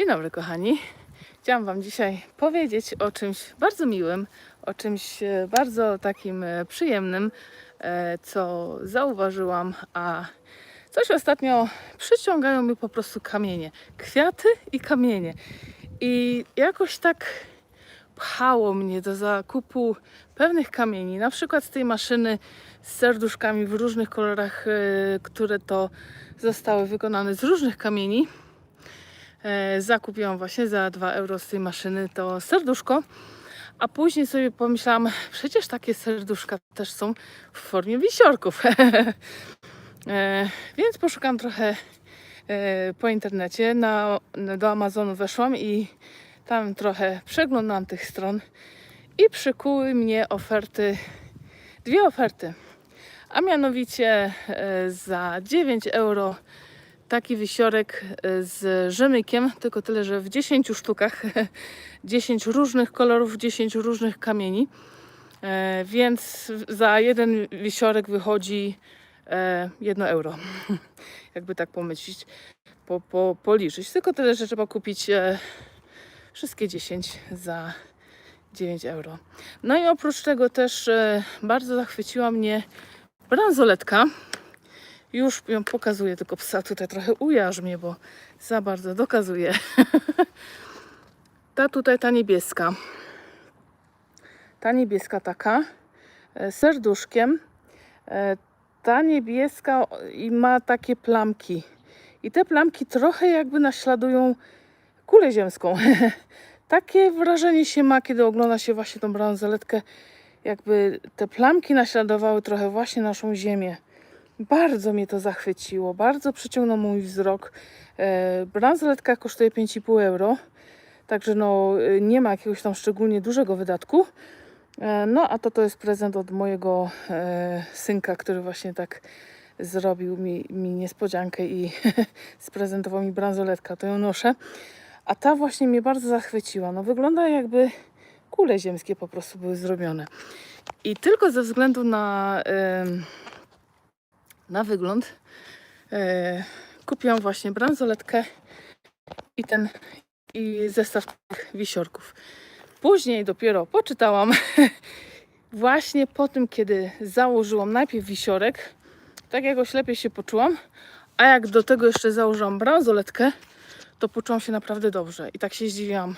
Dzień dobry, kochani. Chciałam Wam dzisiaj powiedzieć o czymś bardzo miłym, o czymś e, bardzo takim e, przyjemnym, e, co zauważyłam, a coś ostatnio przyciągają mi po prostu kamienie. Kwiaty i kamienie. I jakoś tak pchało mnie do zakupu pewnych kamieni, na przykład z tej maszyny z serduszkami w różnych kolorach, które to zostały wykonane z różnych kamieni. E, Zakupiłam właśnie za 2 euro z tej maszyny to serduszko. A później sobie pomyślałam, przecież takie serduszka też są w formie wisiorków. e, więc poszukam trochę e, po internecie. Na, do Amazonu weszłam i tam trochę przeglądałam tych stron i przykuły mnie oferty, dwie oferty. A mianowicie e, za 9 euro taki wisiorek e, z rzemykiem, tylko tyle, że w 10 sztukach 10 różnych kolorów, 10 różnych kamieni. E, więc za jeden wisiorek wychodzi 1 euro. Jakby tak pomyśleć, po, po, policzyć. Tylko tyle, że trzeba kupić e, wszystkie 10 za 9 euro. No i oprócz tego też e, bardzo zachwyciła mnie bransoletka. Już ją pokazuję, tylko psa tutaj trochę ujarzmie, mnie, bo za bardzo dokazuje. ta tutaj, ta niebieska. Ta niebieska taka, e, z serduszkiem. E, Ta niebieska i ma takie plamki. I te plamki trochę jakby naśladują kulę ziemską. Takie wrażenie się ma, kiedy ogląda się właśnie tą bransoletkę, jakby te plamki naśladowały trochę właśnie naszą ziemię. Bardzo mnie to zachwyciło, bardzo przyciągnął mój wzrok. E, bransoletka kosztuje 5,5 euro, także no, e, nie ma jakiegoś tam szczególnie dużego wydatku. E, no a to to jest prezent od mojego synka, który właśnie tak zrobił mi, mi niespodziankę i sprezentował mi bransoletka, to ją noszę. A ta właśnie mnie bardzo zachwyciła. No wygląda jakby kule ziemskie po prostu były zrobione. I tylko ze względu na, na wygląd e, kupiłam właśnie bransoletkę i ten i zestaw tych wisiorków. Później dopiero poczytałam właśnie po tym, kiedy założyłam najpierw wisiorek, tak jakoś lepiej się poczułam, a jak do tego jeszcze założyłam bransoletkę, to poczułam się naprawdę dobrze. I tak się zdziwiłam,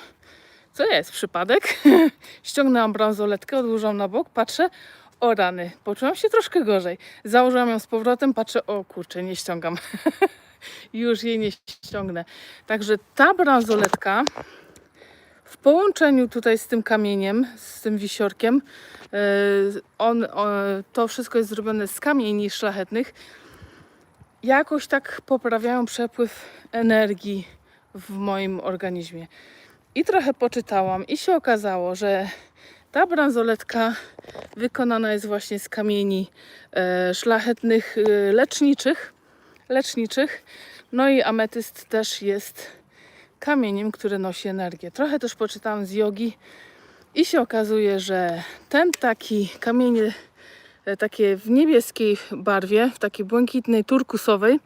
co jest, przypadek? Ściągnęłam bransoletkę, odłożyłam na bok, patrzę, o rany, poczułam się troszkę gorzej. Założyłam ją z powrotem, patrzę, o kurczę, nie ściągam. Już jej nie ściągnę. Także ta bransoletka w połączeniu tutaj z tym kamieniem, z tym wisiorkiem, yy, on, o, to wszystko jest zrobione z kamieni szlachetnych, jakoś tak poprawiają przepływ energii w moim organizmie. I trochę poczytałam i się okazało, że ta bransoletka wykonana jest właśnie z kamieni e, szlachetnych, e, leczniczych, leczniczych. No i ametyst też jest kamieniem, który nosi energię. Trochę też poczytałam z jogi i się okazuje, że ten taki kamienie e, takie w niebieskiej barwie, w takiej błękitnej, turkusowej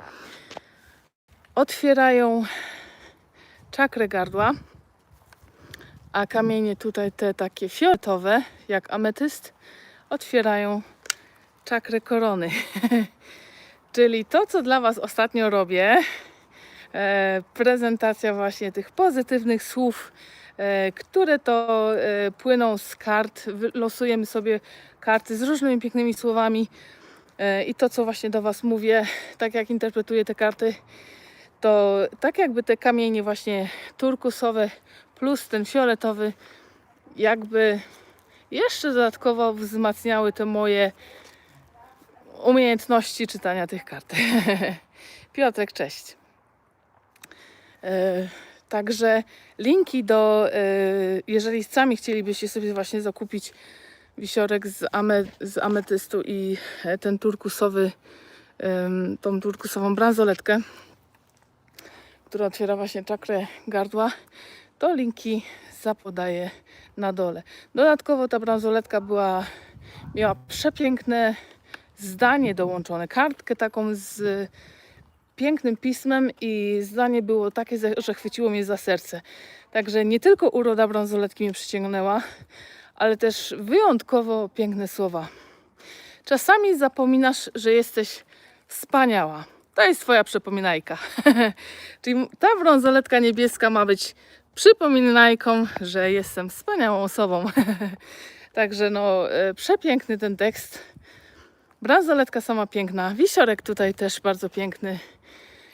otwierają czakrę gardła, a kamienie tutaj te takie fioletowe, jak ametyst, otwierają czakrę korony. Czyli to, co dla Was ostatnio robię, e, prezentacja właśnie tych pozytywnych słów, e, które to e, płyną z kart. Losujemy sobie karty z różnymi pięknymi słowami e, i to, co właśnie do Was mówię, tak jak interpretuję te karty, to tak jakby te kamienie właśnie turkusowe plus ten fioletowy jakby jeszcze dodatkowo wzmacniały te moje umiejętności czytania tych kart. Piotrek, cześć. E, Także linki do, e, jeżeli sami chcielibyście sobie właśnie zakupić wisiorek z, ame, z ametystu i e, ten turkusowy, tą turkusową bransoletkę, która otwiera właśnie czakrę gardła, to linki zapodaję na dole. Dodatkowo ta bransoletka była, miała przepiękne zdanie dołączone, kartkę taką z pięknym pismem i zdanie było takie, że chwyciło mnie za serce. Także nie tylko uroda bransoletki mnie przyciągnęła, ale też wyjątkowo piękne słowa. Czasami zapominasz, że jesteś wspaniała. To jest twoja przypominajka. Czyli ta brązoletka niebieska ma być przypominajką, że jestem wspaniałą osobą. Także no, e, przepiękny ten tekst. Bransoletka sama piękna, wisiorek tutaj też bardzo piękny.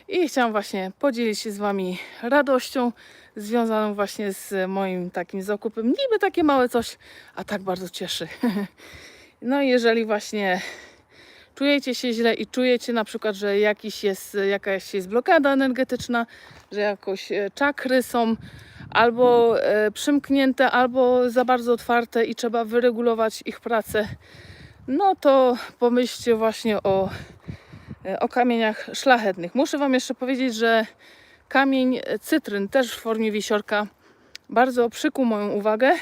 I chciałam właśnie podzielić się z Wami radością związaną właśnie z moim takim zakupem. Niby takie małe coś, a tak bardzo cieszy. No i jeżeli właśnie czujecie się źle i czujecie na przykład, że jakiś jest, jakaś jest blokada energetyczna, że jakoś e, czakry są albo e, przymknięte, albo za bardzo otwarte i trzeba wyregulować ich pracę, no to pomyślcie właśnie o, e, o kamieniach szlachetnych. Muszę Wam jeszcze powiedzieć, że kamień cytryn też w formie wisiorka bardzo przykuł moją uwagę.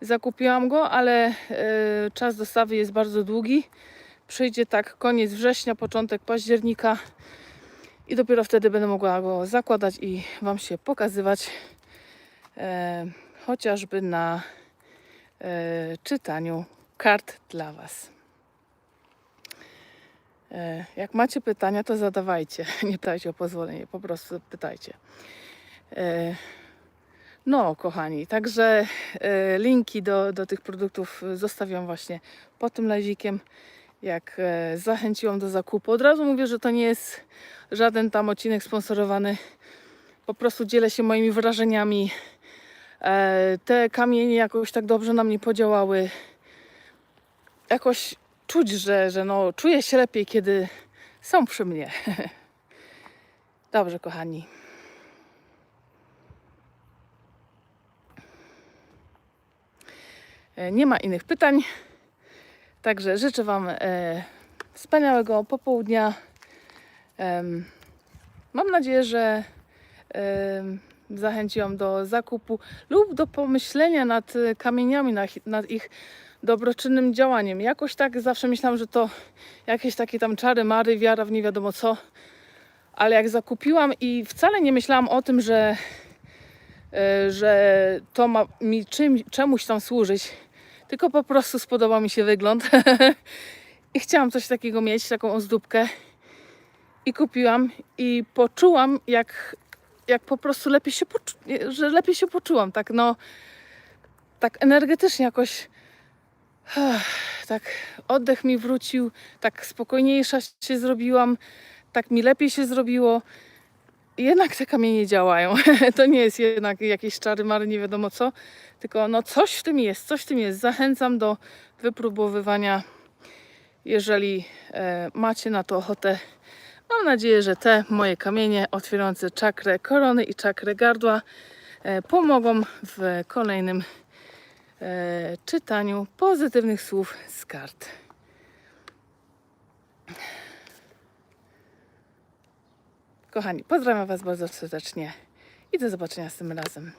Zakupiłam go, ale e, czas dostawy jest bardzo długi. Przyjdzie tak koniec września, początek października i dopiero wtedy będę mogła go zakładać i Wam się pokazywać e, chociażby na e, czytaniu kart dla Was. E, jak macie pytania, to zadawajcie. Nie pytajcie o pozwolenie, po prostu pytajcie. E, no, kochani, także e, linki do, do tych produktów zostawiam właśnie pod tym live'ikiem. Jak e, zachęciłam do zakupu. Od razu mówię, że to nie jest żaden tam odcinek sponsorowany. Po prostu dzielę się moimi wrażeniami. E, te kamienie jakoś tak dobrze na mnie podziałały. Jakoś czuć, że, że no, czuję się lepiej, kiedy są przy mnie. Dobrze, kochani. E, Nie ma innych pytań. Także życzę Wam e, wspaniałego popołudnia. Em, mam nadzieję, że em, zachęciłam do zakupu lub do pomyślenia nad e, kamieniami, nad, ich- dobroczynnym działaniem. Jakoś tak zawsze myślałam, że to jakieś takie tam czary, mary, wiara w nie wiadomo co. Ale jak zakupiłam i wcale nie myślałam o tym, że, e, że to ma mi czym, czemuś tam służyć, tylko po prostu spodobał mi się wygląd i chciałam coś takiego mieć, taką ozdóbkę i kupiłam i poczułam jak, jak po prostu lepiej się że lepiej się poczułam, tak no tak energetycznie jakoś tak oddech mi wrócił, tak spokojniejsza się zrobiłam, tak mi lepiej się zrobiło. Jednak te kamienie działają. To nie jest jednak jakieś czary mary, nie wiadomo co, tylko no coś w tym jest, coś w tym jest. Zachęcam do wypróbowywania, jeżeli e, macie na to ochotę. Mam nadzieję, że te moje kamienie otwierające czakrę korony i czakrę gardła e, pomogą w kolejnym e, czytaniu pozytywnych słów z kart. Kochani, pozdrawiam Was bardzo serdecznie i do zobaczenia z tym razem.